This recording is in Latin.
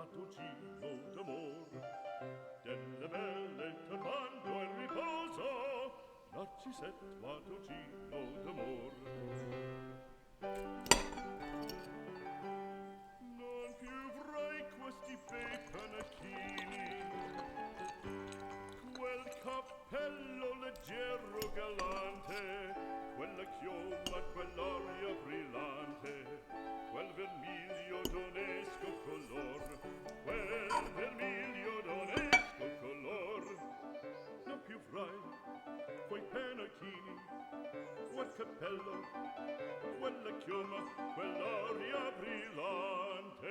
fatto ucciso d'amor. Delle belle tornando in riposo narcisetto fatto ucciso d'amor. Non più vorrei questi bei panacchini quel cappello leggero galante quella chioma cappello quella chioma quell'aria brillante